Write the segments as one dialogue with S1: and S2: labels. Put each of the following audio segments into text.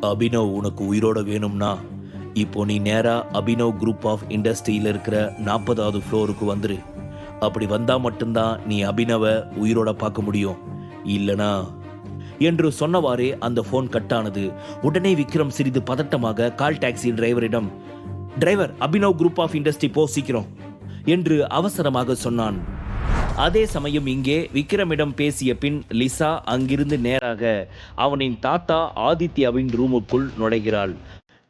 S1: அபினவ் உனக்கு உயிரோட வேணும்னா இப்போ நீ நேராக அபினவ் குரூப் ஆஃப் இண்டஸ்ட்ரியில் இருக்கிற நாற்பதாவது ஃப்ளோருக்கு வந்துரு. அப்படி வந்தால் மட்டும்தான் நீ அபினவை உயிரோட பார்க்க முடியும். இல்லனா என்று சொன்னவாறே அந்த ஃபோன் கட்டானது உடனே விக்ரம் சிறிது பதட்டமாக call taxi டிரைவரிடம் driver Abhinav group of industry போ சீக்கிரம் என்று அவசரமாக சொன்னான். அதே சமயம் இங்கே விக்ரமிடம் பேசிய பின் லிசா அங்கிருந்து நேராக அவனின் தாத்தா ஆதித்யாவின் ரூமுக்குள் நுழைகிறாள்.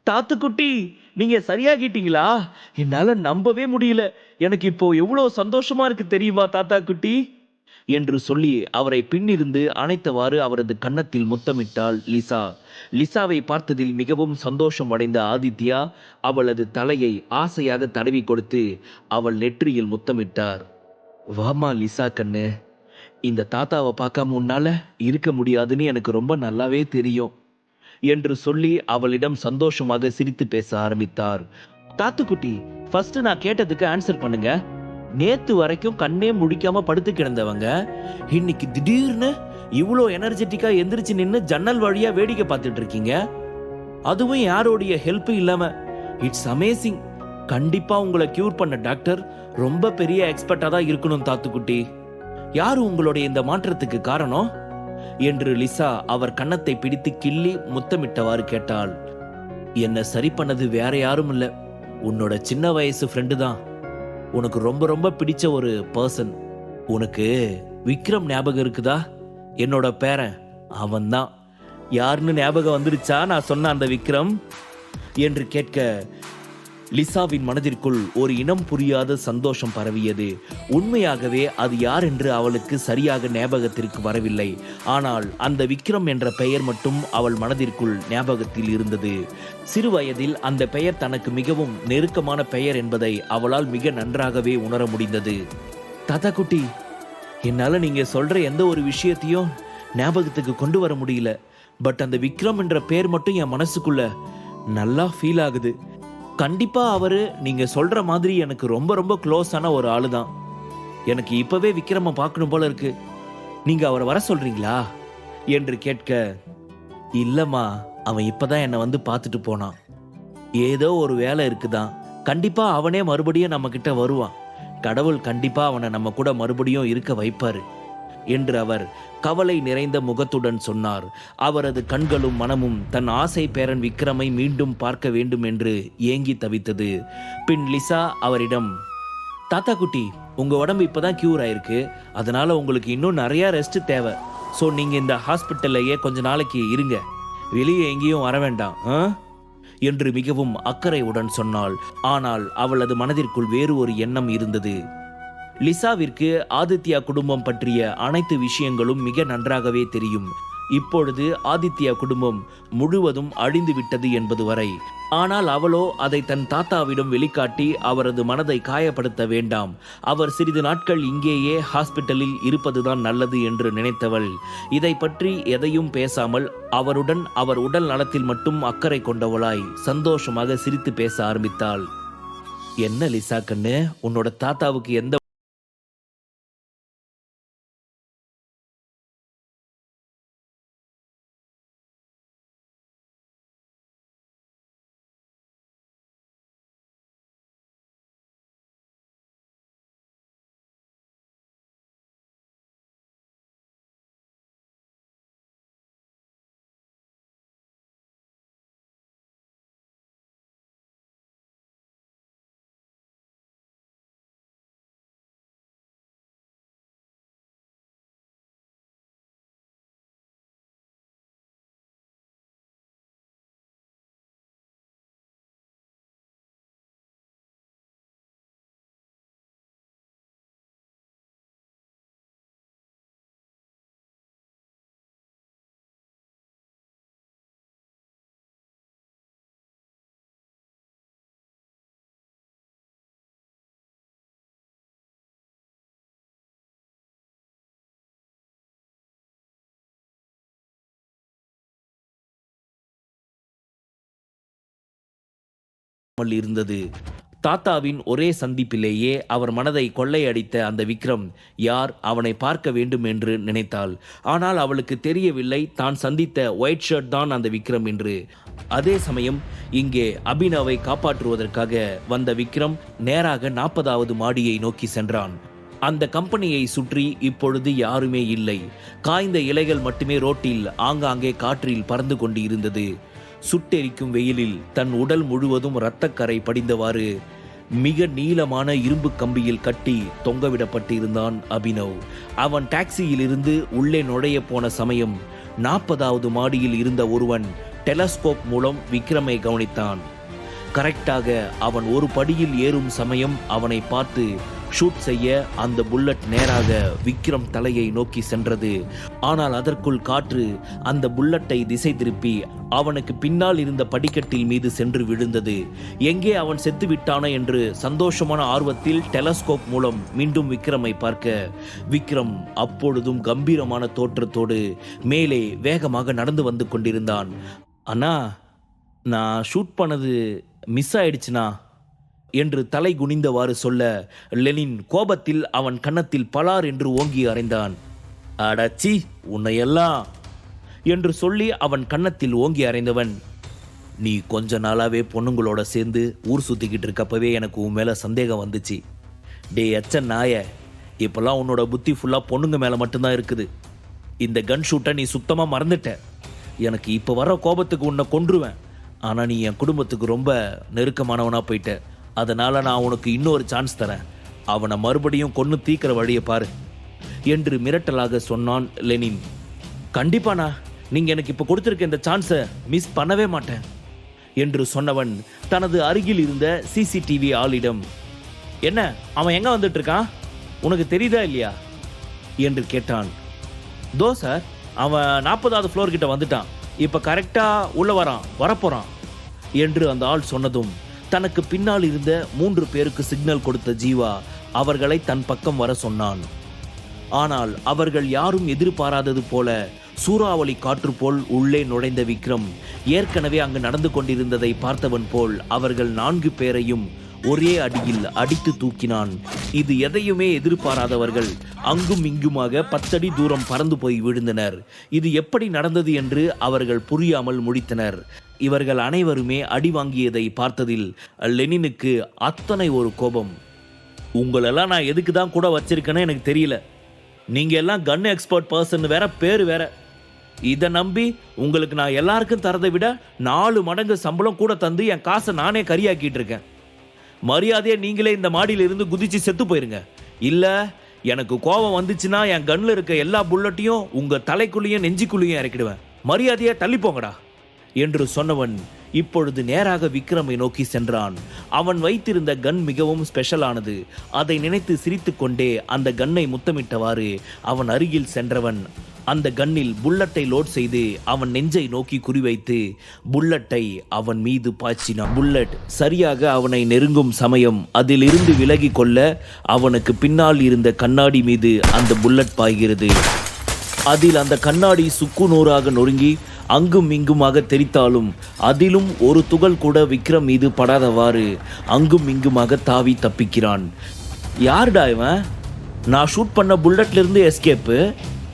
S1: தாத்துக்குட்டி நீங்க சரியாகிட்டீங்களா? என்னால நம்பவே முடியல. எனக்கு இப்போ எவ்வளவு சந்தோஷமா இருக்கு தெரியுமா தாத்தா குட்டி? என்று சொல்லி அவரை பின்னிருந்து அணைத்தவாறு அவரது கன்னத்தில் முத்தமிட்டாள் லிசா. லிசாவை பார்த்ததில் மிகவும் சந்தோஷம் அடைந்த ஆதித்யா அவளது தலையை ஆசையாக தடவி கொடுத்து அவள் நெற்றியில் முத்தமிட்டார். வாமா லிசா கண்ணு. இந்த தாத்தாவை பார்க்காம உன்னால இருக்க முடியாதுன்னு எனக்கு ரொம்ப நல்லாவே தெரியும் என்று சொல்லி அவளிடம் சந்தோஷமாக சிரித்து பேச ஆரம்பித்தார். தாத்துக்குட்டி ஃபர்ஸ்ட் நான் கேட்டதுக்கு ஆன்சர் பண்ணுங்க. நேத்து வரைக்கும் கண்ணே முடிக்காம படுத்து கிடந்தவங்க இன்னைக்கு திடீர்னு இவ்வளோ எனர்ஜெட்டிக்கா எந்திரிச்சு நின்று ஜன்னல் வழியா வேடிக்கை பார்த்துட்டு இருக்கீங்க. அதுவும் யாரோடைய ஹெல்ப் இல்லாம. இட்ஸ் அமேசிங் கண்டிப்பா உங்களை கியூர் பண்ண டாக்டர் ரொம்ப பெரிய எக்ஸ்பர்ட்டா தான் இருக்கணும் தாத்துக்குட்டி. யார் உங்களுடைய இந்த மாற்றத்துக்கு காரணம்? என்று லிசா அவர் கன்னத்தை பிடித்து கிள்ளி முத்தமிட்டவாறு கேட்டாள். என்ன சரி பண்ணது வேற யாரும் இல்ல. உன்னோட சின்ன வயசு ஃப்ரெண்டு தான். உனக்கு ரொம்ப ரொம்ப பிடிச்ச ஒரு பர்சன் உனக்கு விக்ரம் ஞாபகம் இருக்குதா? என்னோட பேரன். அவன்தான் யாருன்னு ஞாபகம் வந்துருச்சா? நான் சொன்ன அந்த விக்ரம்? என்று கேட்க லிசாவின் மனதிற்குள் ஒரு இனம் புரியாத சந்தோஷம் பரவியது. உண்மையாகவே அது யார் என்று அவளுக்கு சரியாக ஞாபகத்திற்கு வரவில்லை. ஆனால் அந்த விக்ரம் என்ற பெயர் மட்டும் அவள் மனதிற்குள் ஞாபகத்தில் இருந்தது. சிறுவயதில் அந்த பெயர் தனக்கு மிகவும் நெருக்கமான பெயர் என்பதை அவளால் மிக நன்றாகவே உணர முடிந்தது. தாத்தா குட்டி என்னால நீங்க சொல்ற எந்த ஒரு விஷயத்தையும் ஞாபகத்துக்கு கொண்டு வர முடியல. பட் அந்த விக்ரம் என்ற பெயர் மட்டும் என் மனசுக்குள்ள நல்லா ஃபீல் ஆகுது. கண்டிப்பாக அவர் நீங்கள் சொல்கிற மாதிரி எனக்கு ரொம்ப ரொம்ப க்ளோஸான ஒரு ஆளு தான் எனக்கு இப்போவே விக்ரம பார்க்கணும் போல இருக்கு. நீங்கள் அவரை வர சொல்கிறீங்களா என்று கேட்க இல்லைம்மா அவன் இப்பதான் என்னை வந்து பார்த்துட்டு போனான். ஏதோ ஒரு வேலை இருக்குதான். கண்டிப்பாக அவனே மறுபடியும் நம்மக்கிட்ட வருவான். கடவுள் கண்டிப்பாக அவனை நம்ம கூட மறுபடியும் இருக்க வைப்பாரு. என்று அவர் கவலை நிறைந்த முகத்துடன் சொன்னார். அவரது கண்களும் மனமும் தன் ஆசை பேரன் விக்ரமை மீண்டும் பார்க்க வேண்டும் என்று ஏங்கி தவித்தது. பின் லிசா அவரிடம் தாத்தா குட்டி உங்க உடம்பு இப்பதான் கியூர் ஆயிருக்கு. அதனால உங்களுக்கு இன்னும் நிறைய ரெஸ்ட் தேவை. ஸோ நீங்க இந்த ஹாஸ்பிட்டல்லையே கொஞ்ச நாளைக்கு இருங்க. வெளியே எங்கேயும் வர வேண்டாம் ஆ? என்று மிகவும் அக்கறையுடன் சொன்னாள். ஆனால் அவளது மனதிற்குள் வேறு ஒரு எண்ணம் இருந்தது. லிசாவிற்கு ஆதித்யா குடும்பம் பற்றிய அனைத்து விஷயங்களும் மிக நன்றாகவே தெரியும். இப்பொழுது ஆதித்யா குடும்பம் முழுவதும் அழிந்து விட்டது என்பது வரை. ஆனால் அவளோ அதை தன் தாத்தாவிடம் வெளிக்காட்டி அவரது மனதை காயப்படுத்த வேண்டாம். அவர் சிறிது நாட்கள் இங்கேயே ஹாஸ்பிட்டலில் இருப்பதுதான் நல்லது என்று நினைத்தவள். இதை பற்றி எதையும் பேசாமல் அவருடன் அவர் உடல் நலத்தில் மட்டும் அக்கறை கொண்டவளாய் சந்தோஷமாக சிரித்து பேச ஆரம்பித்தாள். என்ன லிசா கண்ணு? உன்னோட தாத்தாவுக்கு எந்த இருந்தது. தாத்தாவின் ஒரே சந்திப்பிலேயே அவர் மனதை கொள்ளையடித்த அந்த விக்ரம் யார் அவனை பார்க்க வேண்டும் என்று நினைத்தாள். ஆனால் அவளுக்கு தெரியவில்லை தான் சந்தித்த ஒயிட் ஷர்ட் தான் அந்த விக்ரம் என்று. அதே சமயம் இங்கே அபினவை காப்பாற்றுவதற்காக வந்த விக்ரம் நேராக நாற்பதாவது மாடியை நோக்கி சென்றான். அந்த கம்பெனியை சுற்றி இப்பொழுது யாருமே இல்லை. காய்ந்த இலைகள் மட்டுமே ரோட்டில் ஆங்காங்கே காற்றில் பறந்து கொண்டு இருந்தது சுட்டெரிக்கும் வெயிலில் தன் உடல் முழுவதும் இரத்தக்கரை படிந்தவாறு மிக நீளமான இரும்பு கம்பியில் கட்டி தொங்கவிடப்பட்டிருந்தான் அபினவ். அவன் டாக்ஸியில் இருந்து உள்ளே நுழைய போன சமயம் நாற்பதாவது மாடியில் இருந்த ஒருவன் டெலஸ்கோப் மூலம் விக்ரமை கவனித்தான். கரெக்டாக அவன் ஒரு படியில் ஏறும் சமயம் அவனை பார்த்து ஷூட் செய்ய அந்த புல்லட் நேராக விக்ரம் தலையை நோக்கி சென்றது. ஆனால் அதற்குள் காற்று அந்த புல்லட்டை திசை திருப்பி அவனுக்கு பின்னால் இருந்த படிக்கட்டில் மீது சென்று விழுந்தது. எங்கே அவன் செத்து விட்டானோ என்று சந்தோஷமான ஆர்வத்தில் டெலஸ்கோப் மூலம் மீண்டும் விக்ரமை பார்க்க விக்ரம் அப்பொழுதும் கம்பீரமான தோற்றத்தோடு மேலே வேகமாக நடந்து வந்து கொண்டிருந்தான். அண்ணா நான் ஷூட் பண்ணது மிஸ் ஆயிடுச்சுண்ணா. என்று தலை குனிந்தவாறு சொல்ல லெனின் கோபத்தில் அவன் கன்னத்தில் பலார் என்று ஓங்கி அறைந்தான். அடச்சி உன்னையெல்லாம் என்று சொல்லி அவன் கன்னத்தில் ஓங்கி அறைந்தவன். நீ கொஞ்ச நாளாவே பொண்ணுங்களோட சேர்ந்து ஊர் சுத்திக்கிட்டு இருக்கப்பவே எனக்கு உன் மேல சந்தேகம் வந்துச்சு. டே அச்ச நாய இப்பெல்லாம் உன்னோட புத்தி ஃபுல்லா பொண்ணுங்க மேல மட்டும்தான் இருக்குது. இந்த கன் ஷூட்டை நீ சுத்தமா மறந்துட்ட. எனக்கு இப்போ வர கோபத்துக்கு உன்னை கொன்றுவேன். ஆனா நீ என் குடும்பத்துக்கு ரொம்ப நெருக்கமானவனா போயிட்ட. அதனால நான் உனக்கு இன்னொரு சான்ஸ் தரேன். அவனை மறுபடியும் கொன்று தீக்கிற வழியை பாரு. என்று மிரட்டலாக சொன்னான் லெனின். கண்டிப்பாண்ணா நீங்க எனக்கு இப்போ கொடுத்துருக்க இந்த சான்ஸை மிஸ் பண்ணவே மாட்டேன் என்று சொன்னவன் தனது அருகில் இருந்த சிசிடிவி ஆளிடம் என்ன அவன் எங்க வந்துட்டு இருக்கான் உனக்கு தெரியுதா இல்லையா? என்று கேட்டான். தோ சார் அவன் நாற்பதாவது ஃப்ளோர் கிட்ட வந்துட்டான். இப்போ கரெக்டாக உள்ள வரான் வரப்போறான் என்று அந்த ஆள் சொன்னதும் தனக்கு பின்னால் இருந்த மூன்று பேருக்கு சிக்னல் கொடுத்த ஜீவா அவர்களை தன் பக்கம் வர சொன்னான். ஆனால் அவர்கள் யாரும் எதிர்பாராதது போல சூறாவளி காற்று போல் உள்ளே நுழைந்த விக்ரம் ஏற்கனவே அங்கு நடந்து கொண்டிருந்ததை பார்த்தவன் போல் அவர்கள் நான்கு பேரையும் ஒரே அடியில் அடித்து தூக்கினான். இது எதையுமே எதிர்பாராதவர்கள் அங்கும் இங்குமாக பத்தடி தூரம் பறந்து போய் விழுந்தனர். இது எப்படி நடந்தது என்று அவர்கள் புரியாமல் முடித்தனர். இவர்கள் அனைவருமே அடி வாங்கியதை பார்த்ததில் லெனினுக்கு அத்தனை ஒரு கோபம். உங்களெல்லாம் நான் எதுக்கு தான் கூட வச்சிருக்கேன்னு எனக்கு தெரியல. நீங்க எல்லாம் கன் எக்ஸ்பர்ட் பர்சன் வேற பேர் வேற. இதை நம்பி உங்களுக்கு நான் எல்லாருக்கும் தரதை விட நாலு மடங்கு சம்பளம் கூட தந்து என் காசை நானே கரியாக்கிட்டு இருக்கேன். மரியாதையை நீங்களே இந்த மாடியில் இருந்து குதிச்சு செத்து போயிருங்க. இல்லை எனக்கு கோபம் வந்துச்சுன்னா என் கண்ணில் இருக்க எல்லா புல்லட்டையும் உங்கள் தலைக்குள்ளேயும் நெஞ்சிக்குள்ளேயும் இறக்கிடுவேன். மரியாதையை தள்ளிப்போங்கடா என்று சொன்னவன் இப்பொழுது நேராக விக்ரமை நோக்கி சென்றான். அவன் வைத்திருந்த கன் மிகவும் ஸ்பெஷலானது அதை நினைத்து சிரித்துக்கொண்டே அந்த கன்னை முத்தமிட்டவாறு அவன் அருகில் சென்றவன். அந்த கன்னில் புல்லட்டை லோட் செய்து அவன் நெஞ்சை நோக்கி குறிவைத்து புல்லட்டை அவன் மீது பாய்ச்சினான் புல்லட் சரியாக அவனை நெருங்கும் சமயம் அதிலிருந்து விலகி கொள்ள அவனுக்கு பின்னால் இருந்த கண்ணாடி மீது அந்த புல்லட் பாய்கிறது. அதில் அந்த கண்ணாடி சுக்கு நூறாக நொறுங்கி அங்கும் இங்குமாக தெரித்தாலும் அதிலும் ஒரு துகள் கூட விக்ரம் மீது படாதவாறு அங்கும் இங்குமாக தாவி தப்பிக்கிறான். யாருடா இவன்? நான் ஷூட் பண்ண புல்லட்லேருந்து எஸ்கேப்பு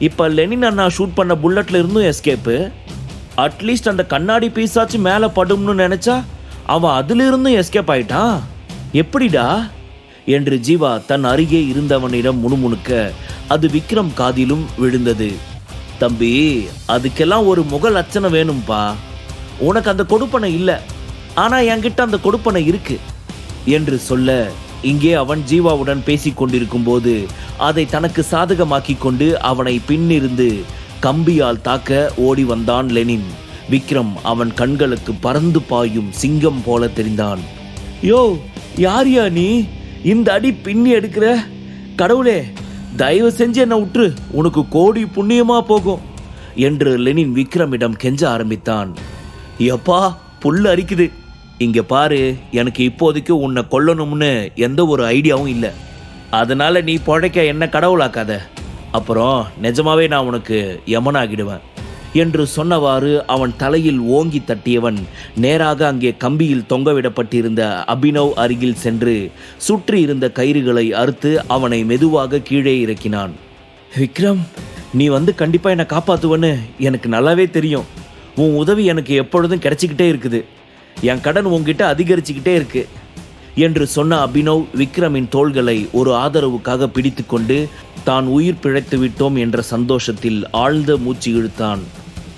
S1: இப்போ லெனின் அண்ணா ஷூட் பண்ண புல்லட்லேருந்தும் எஸ்கேப்பு அட்லீஸ்ட் அந்த கண்ணாடி பீஸாச்சும் மேலே படும்னு நினச்சா அவன் அதிலிருந்தும் எஸ்கேப் ஆயிட்டான்? எப்படிடா? என்று ஜீவா தன் அருகே இருந்தவனிடம் முணுமுணுக்க அது விக்ரம் காதிலும் விழுந்தது. தம்பி அதுக்கெல்லாம் ஒரு முக லட்சணம் வேணும்பா. உனக்கு அந்த கொடுப்பனை இல்லை. ஆனா என்கிட்ட அந்த கொடுப்பனை இருக்கு. என்று சொல்ல இங்கே அவன் ஜீவாவுடன் பேசிக் கொண்டிருக்கும் போது அதை தனக்கு சாதகமாக்கி கொண்டு அவனை பின்னிருந்து கம்பியால் தாக்க ஓடி வந்தான் லெனின். விக்ரம் அவன் கண்களுக்கு பறந்து பாயும் சிங்கம் போல தெரிந்தான். யோ யார்யா நீ? இந்த அடி பின்னி எடுக்கிற? கடவுளே தயவு செஞ்சு என்னை விட்டுரு உனக்கு கோடி புண்ணியமா போகும். என்று லெனின் விக்ரமிடம் கெஞ்ச ஆரம்பித்தான். எப்பா புல் அரிக்குது. இங்க பாரு எனக்கு இப்போதைக்கு உன்னை கொல்லணும்னு எந்த ஒரு ஐடியாவும் இல்லை. அதனால நீ பிழைக்க என்ன கடவுளாக்காத. அப்புறம் நிஜமாவே நான் உனக்கு யமனாகிடுவேன். என்று சொன்னவாறு அவன் தலையில் ஓங்கி தட்டியவன். நேராக அங்கே கம்பியில் தொங்கவிடப்பட்டிருந்த அபினவ் அருகில் சென்று சுற்றி இருந்த கயிறுகளை அறுத்து அவனை மெதுவாக கீழே இறக்கினான். விக்ரம் நீ வந்து கண்டிப்பா என்னை காப்பாத்துவன்னு எனக்கு நல்லாவே தெரியும். உன் உதவி எனக்கு எப்பொழுதும் கிடைச்சிக்கிட்டே இருக்குது. என் கடன் உங்ககிட்ட அதிகரிச்சுக்கிட்டே இருக்கு. என்று சொன்ன அபினவ் விக்ரமின் தோள்களை ஒரு ஆதரவுக்காக பிடித்துக்கொண்டு தான் உயிர் பிழைத்து விட்டோம் என்ற சந்தோஷத்தில் ஆழ்ந்த மூச்சு இழுத்தான்.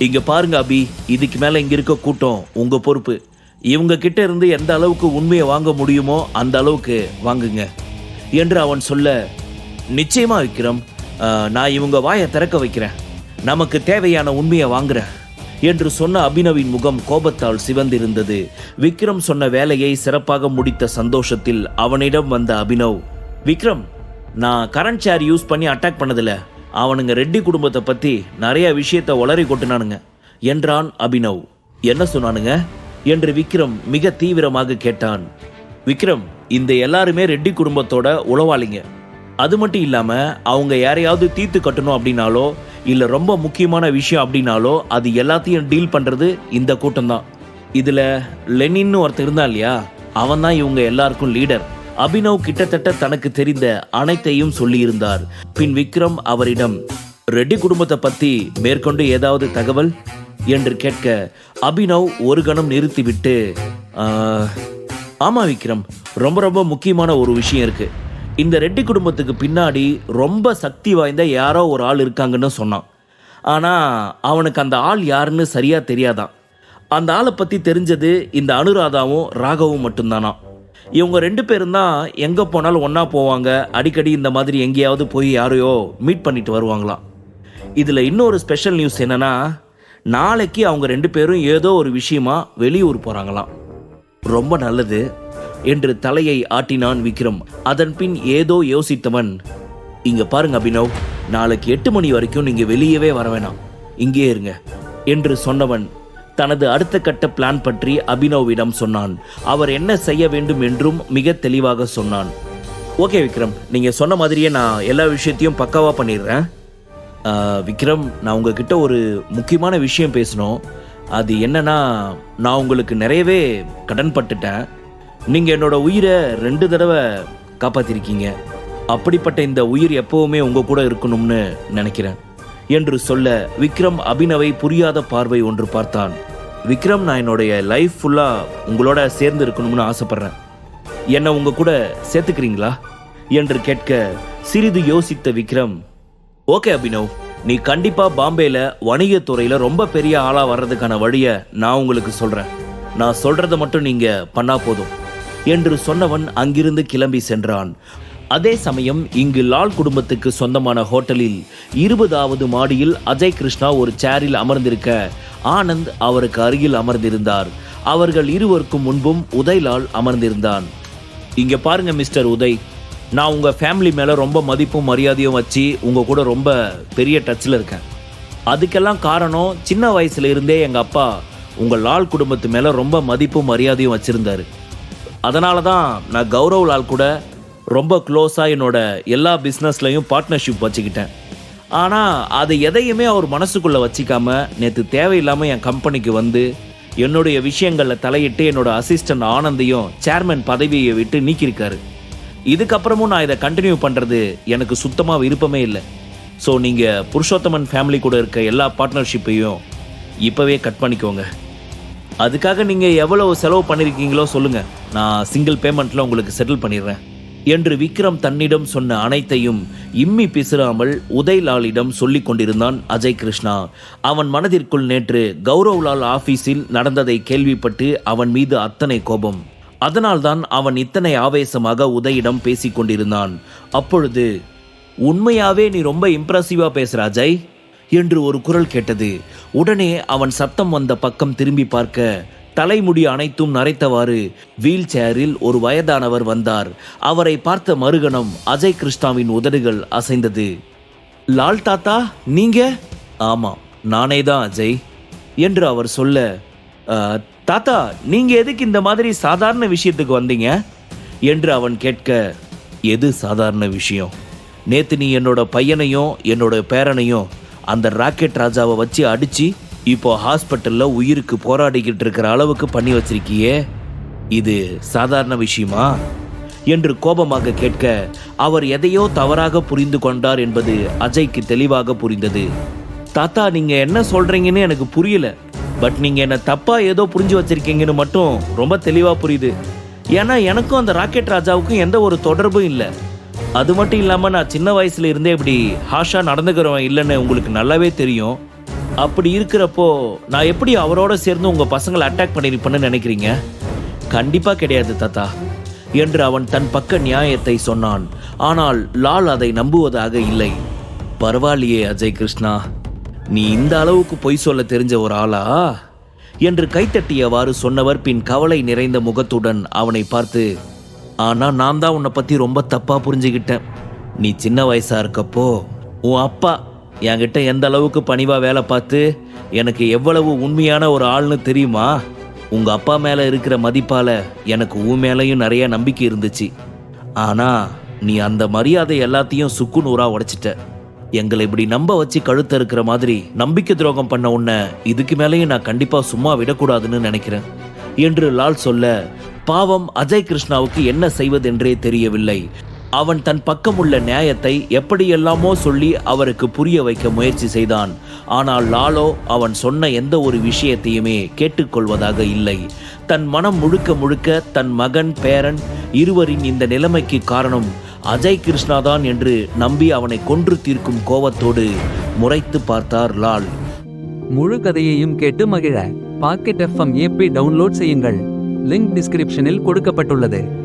S1: இங்க பாருங்க அபி. இதுக்கு மேல இங்க இருக்க கூட்டம் உங்க பொறுப்பு. இவங்க கிட்ட இருந்து எந்த அளவுக்கு உண்மையை வாங்க முடியுமோ அந்த அளவுக்கு வாங்குங்க. என்று அவன் சொல்ல நிச்சயமா விக்ரம். நான் இவங்க வாயை திறக்க வைக்கிறேன். நமக்கு தேவையான உண்மையை வாங்குறேன். என்று சொன்ன அபினவின் முகம் கோபத்தால் சிவந்திருந்தது. விக்ரம் சொன்ன வேலையை சிறப்பாக முடித்த சந்தோஷத்தில் அவனிடம் வந்த அபினவ் விக்ரம் நான் கரண்ட் சேர் யூஸ் பண்ணி அட்டாக் பண்ணதில்லை. அவனுங்க ரெட்டி குடும்பத்தை பத்தி நிறைய விஷயத்த உளறி கொட்டினானுங்க. என்றான் அபினவ். என்ன சொன்னானுங்க? என்று விக்ரம் மிக தீவிரமாக கேட்டான். விக்ரம் இந்த எல்லாருமே ரெட்டி குடும்பத்தோட உளவாளிங்க. அது மட்டும் இல்லாம அவங்க யாரையாவது தீர்த்து கட்டணும் அப்படின்னாலோ இல்ல ரொம்ப முக்கியமான விஷயம் அப்படின்னாலோ அது எல்லாத்தையும் டீல் பண்றது இந்த கூட்டம் தான் இதுல லெனின்னு ஒருத்தர் இருந்தான் இல்லையா? அவன் தான் இவங்க எல்லாருக்கும் லீடர் அபினவ் கிட்டத்தட்ட தனக்கு தெரிந்த அனைத்தையும் சொல்லியிருந்தார். பின் விக்ரம் அவரிடம் ரெட்டி குடும்பத்தை பத்தி மேற்கொண்டு ஏதாவது தகவல்? என்று கேட்க அபினவ் ஒரு கணம் நிறுத்திவிட்டு ஆமாம் ஆமா விக்ரம் ரொம்ப ரொம்ப முக்கியமான ஒரு விஷயம் இருக்கு. இந்த ரெட்டி குடும்பத்துக்கு பின்னாடி ரொம்ப சக்தி வாய்ந்த யாரோ ஒரு ஆள் இருக்காங்கன்னு சொன்னான். ஆனா அவனுக்கு அந்த ஆள் யாருன்னு சரியா தெரியாதான். அந்த ஆளை பத்தி தெரிஞ்சது இந்த அனுராதாவும் ராகவும் மட்டும்தானா இவங்க ரெண்டு பேரும் தான் எங்கே போனாலும் ஒன்றா போவாங்க. அடிக்கடி இந்த மாதிரி எங்கேயாவது போய் யாரையோ மீட் பண்ணிட்டு வருவாங்களாம். இதில் இன்னொரு ஸ்பெஷல் நியூஸ் என்னென்னா நாளைக்கு அவங்க ரெண்டு பேரும் ஏதோ ஒரு விஷயமா வெளியூர் போகிறாங்களாம் ரொம்ப நல்லது என்று தலையை ஆட்டினான் விக்ரம். அதன் பின் ஏதோ யோசித்தவன் இங்கே பாருங்க அபினவ் நாளைக்கு எட்டு மணி வரைக்கும் நீங்கள் வெளியவே வர வேணாம். இங்கே இருங்க என்று சொன்னவன் தனது அடுத்த கட்ட பிளான் பற்றி அபினவிடம் சொன்னான். அவர் என்ன செய்ய வேண்டும் என்றும் மிக தெளிவாக சொன்னான். ஓகே விக்ரம். நீங்க சொன்ன மாதிரியே நான் எல்லா விஷயத்தையும் பக்காவா பண்ணிடுறேன். விக்ரம் நான் உங்ககிட்ட ஒரு முக்கியமான விஷயம் பேசணும். அது என்னன்னா நான் உங்களுக்கு நிறையவே கடன் பட்டுட்டேன். நீங்கள் என்னோட உயிரை ரெண்டு தடவை காப்பாத்திருக்கீங்க. அப்படிப்பட்ட இந்த உயிர் எப்பவுமே உங்க கூட இருக்கணும்னு நினைக்கிறேன். என்று சொல்ல விக்ரம் அபினவை புரியாத பார்வை ஒன்று பார்த்தான். விக்ரம் நான் என்னுடைய லைஃப் ஃபுல்லாக உங்களோட சேர்ந்து இருக்கணும்னு ஆசைப்படுறேன். என்னை உங்க கூட சேர்த்துக்கிறீங்களா? என்று கேட்க சிறிது யோசித்த விக்ரம் ஓகே அபினவ் நீ கண்டிப்பா பாம்பேல வணிகத்துறையில ரொம்ப பெரிய ஆளா வர்றதுக்கான வழியை நான் உங்களுக்கு சொல்றேன். நான் சொல்கிறத மட்டும் நீங்க பண்ணா போதும். என்று சொன்னவன் அங்கிருந்து கிளம்பி சென்றான். அதே சமயம் இங்கு லால் குடும்பத்துக்கு சொந்தமான ஹோட்டலில் இருபதாவது மாடியில் அஜய் கிருஷ்ணா ஒரு சேரில் அமர்ந்திருக்க ஆனந்த் அவருக்கு அருகில் அமர்ந்திருந்தார். அவர்கள் இருவருக்கும் முன்பும் உதய்லால் அமர்ந்திருந்தான். இங்க பாருங்க மிஸ்டர் உதய். நான் உங்க ஃபேமிலி மேல ரொம்ப மதிப்பும் மரியாதையும் வச்சு உங்க கூட ரொம்ப பெரிய டச்சில் இருக்கேன். அதுக்கெல்லாம் காரணம் சின்ன வயசுல இருந்தே எங்க அப்பா உங்க லால் குடும்பத்து மேல ரொம்ப மதிப்பும் மரியாதையும் வச்சிருந்தாரு. அதனால தான் நான் கௌரவ் லால் கூட ரொம்ப க்ளோஸாக என்னோட எல்லா பிஸ்னஸ்லையும் பார்ட்னர்ஷிப் வச்சுக்கிட்டேன். ஆனால் அது எதையுமே அவர் மனசுக்குள்ளே வச்சிக்காம நேற்று தேவையில்லாமல் என் கம்பெனிக்கு வந்து என்னுடைய விஷயங்களில் தலையிட்டு என்னோட அசிஸ்டன்ட் ஆனந்தையும் சேர்மன் பதவியை விட்டு நீக்கியிருக்காரு. இதுக்கப்புறமும் நான் இதை கண்டினியூ பண்ணுறது எனக்கு சுத்தமாக விருப்பமே இல்லை. ஸோ நீங்கள் புருஷோத்தமன் ஃபேமிலி கூட இருக்க எல்லா பார்ட்னர்ஷிப்பையும் இப்போவே கட் பண்ணிக்கோங்க. அதுக்காக நீங்கள் எவ்வளவு செலவு பண்ணியிருக்கீங்களோ சொல்லுங்கள் நான் சிங்கிள் பேமெண்ட்டில் உங்களுக்கு செட்டில் பண்ணிடுறேன். என்று விக்ரம் தன்னிடம் சொன்ன அனைத்தையும் இம்மி பிசிறாமல் உதய்லாலிடம் சொல்லிக் கொண்டிருந்தான் அஜய் கிருஷ்ணா. அவன் மனதிற்குள் நேற்று கௌரவ்லால் ஆபீஸில் நடந்ததை கேள்விப்பட்டு அவன் மீது அத்தனை கோபம். அதனால்தான் அவன் இத்தனை ஆவேசமாக உதயிடம் பேசிக் கொண்டிருந்தான். அப்பொழுது உண்மையாவே நீ ரொம்ப இம்ப்ரெசிவா பேசுற அஜய்? என்று ஒரு குரல் கேட்டது. உடனே அவன் சத்தம் வந்த பக்கம் திரும்பி பார்க்க தலைமுடி அனைத்தும் நரைத்தவாறு வீல் சேரில் ஒரு வயதானவர் வந்தார். அவரை பார்த்த மறுகணம் அஜய் கிருஷ்ணாவின் உதடுகள் அசைந்தது. லால் தாத்தா நீங்க? ஆமாம் நானே தான் அஜய் என்று அவர் சொல்ல தாத்தா நீங்க எதுக்கு இந்த மாதிரி சாதாரண விஷயத்துக்கு வந்தீங்க? என்று அவன் கேட்க எது சாதாரண விஷயம்? நேத்து நீ என்னோட பையனையும் என்னோட பேரனையும் அந்த ராக்கெட் ராஜாவை வச்சு அடிச்சு இப்போ ஹாஸ்பிட்டலில் உயிருக்கு போராடிக்கிட்டு இருக்கிற அளவுக்கு பண்ணி வச்சிருக்கியே? இது சாதாரண விஷயமா? என்று கோபமாக கேட்க அவர் எதையோ தவறாக புரிந்து கொண்டார் என்பது அஜய்க்கு தெளிவாக புரிந்தது. தாத்தா நீங்க என்ன சொல்றீங்கன்னு எனக்கு புரியல. பட் நீங்க என்ன தப்பா ஏதோ புரிஞ்சு வச்சிருக்கீங்கன்னு மட்டும் ரொம்ப தெளிவா புரியுது. ஏன்னா எனக்கும் அந்த ராக்கெட் ராஜாவுக்கும் எந்த ஒரு தொடர்பும் இல்லை. அது மட்டும் இல்லாம நான் சின்ன வயசுல இருந்தே இப்படி ஹாஷா நடந்துக்கிறவன் இல்லைன்னு உங்களுக்கு நல்லாவே தெரியும். அப்படி இருக்கிறப்போ நான் எப்படி அவரோட சேர்ந்து உங்கள் பசங்களை அட்டாக் பண்ணியிருப்பேன்னு நினைக்கிறீங்க? கண்டிப்பாக கிடையாது தாத்தா. என்று அவன் தன் பக்க நியாயத்தை சொன்னான். ஆனால் லால் அதை நம்புவதாக இல்லை. பரவாயில்லையே அஜய் கிருஷ்ணா. நீ இந்த அளவுக்கு பொய் சொல்ல தெரிஞ்ச ஒரு ஆளா? என்று கைத்தட்டியவாறு சொன்னவர் பின் கவலை நிறைந்த முகத்துடன் அவனை பார்த்து ஆனால் நான் தான் உன்னை பற்றி ரொம்ப தப்பாக புரிஞ்சுக்கிட்டேன் நீ சின்ன வயசாக இருக்கப்போ உன் அப்பா என்கிட்ட எந்த அளவுக்கு பணிவாக வேலை பார்த்து எனக்கு எவ்வளவு உண்மையான ஒரு ஆள்னு தெரியுமா? உங்கள் அப்பா மேலே இருக்கிற மதிப்பால் எனக்கு உன் மேலேயும் நிறைய நம்பிக்கை இருந்துச்சு. ஆனால் நீ அந்த மரியாதை எல்லாத்தையும் சுக்கு நூறாக உடைச்சிட்ட. எங்களை இப்படி நம்ப வச்சு கழுத்த இருக்கிற மாதிரி நம்பிக்கை துரோகம் பண்ண உன்னை இதுக்கு மேலேயும் நான் கண்டிப்பாக சும்மா விடக்கூடாதுன்னு நினைக்கிறேன். என்று லால் சொல்ல பாவம் அஜய் கிருஷ்ணாவுக்கு என்ன செய்வதென்றே தெரியவில்லை. அவன் தன் பக்கம் உள்ள நியாயத்தை எப்படியெல்லாமோ சொல்லி அவருக்கு புரிய வைக்க முயற்சி செய்தான். ஆனால் லாலோ அவன் சொன்ன எந்த ஒரு விஷயத்தையுமே கேட்டுக்கொள்வதாக இல்லை. தன் மனம் முழுக்க முழுக்க தன் மகன் பேரன் இருவரின் இந்த நிலைமைக்கு காரணம் அஜய் கிருஷ்ணாதான் என்று நம்பி அவனை கொன்று தீர்க்கும் கோவத்தோடு முறைத்து பார்த்தார் லால்.
S2: முழு கதையையும் கேட்டு மகிழ. பாக்கெட் எஃப்எம் ஏபி டவுன்லோட் செய்யுங்கள். லிங்க் டிஸ்கிரிப்ஷனில் கொடுக்கப்பட்டுள்ளது.